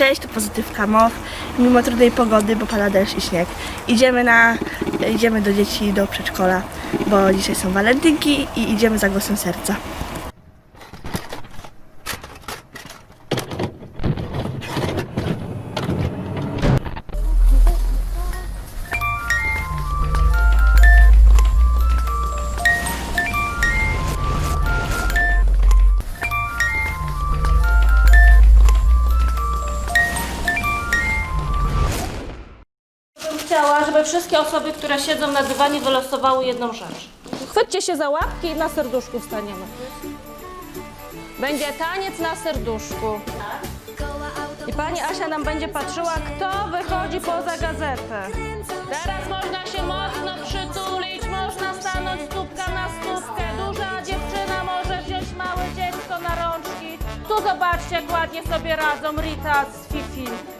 Cześć, to Pozytywka MOW. Mimo trudnej pogody, bo pada deszcz i śnieg, idziemy, na, idziemy do dzieci do przedszkola, bo dzisiaj są walentynki i idziemy za głosem serca. Chciała, żeby wszystkie osoby, które siedzą na dywanie, wylosowały jedną rzecz. Chwyćcie się za łapki i na serduszku wstaniemy. Będzie taniec na serduszku. I pani Asia nam będzie patrzyła, kto wychodzi poza gazetę. Teraz można się mocno przytulić, można stanąć stópka na stópkę. Duża dziewczyna może wziąć małe dziecko na rączki. Tu zobaczcie, jak ładnie sobie radzą Rita z Fifi.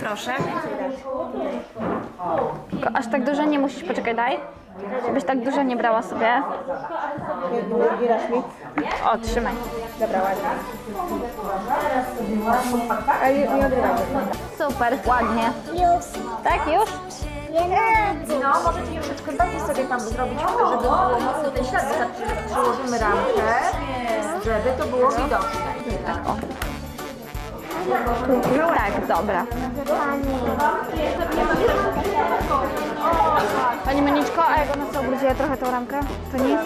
Proszę. Tylko aż tak dużo nie musisz, poczekaj, daj. Żebyś tak dużo nie brała sobie. O, trzymaj. Super, ładnie. Już. Tak, już? No, możecie troszeczkę bardziej sobie tam zrobić, żeby było mocno ten ślad, wystarczy, że przyłożymy ramkę, żeby to było widoczne. Tak, dobra. Pani Moniczko, a jak ona sobie obróciła trochę tą ramkę? To nic?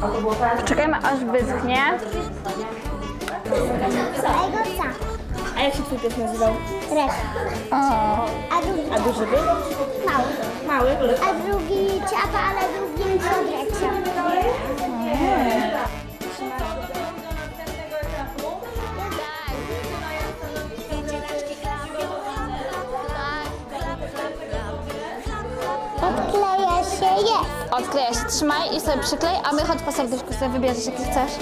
Dobra. Czekajmy aż wyschnie. Całego ca. A jak się twój pies nazywał? O, A drugi A duży był? mały. Mały? A drugi ciapa, ale drugi jest. odkleja się, trzymaj i sobie przyklej, a my chodź po serduszku sobie wybierzesz jaki chcesz.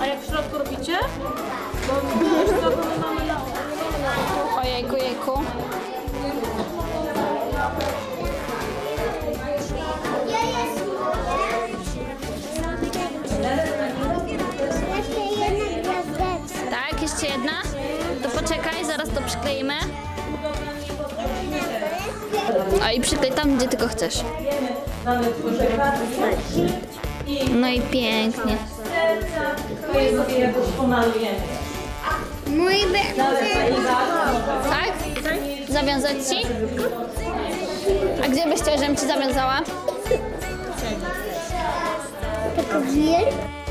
A jak w środku robicie? Bo my. Ojejku, jejku. Tak, jeszcze jedna? To poczekaj, zaraz to przykleimy. I przyklej tam, gdzie tylko chcesz. No i pięknie. sobie jakoś pomalujemy. Mój. Tak? Zawiązać ci? A gdzie byś chciała, żebym ci zawiązała? Tylko.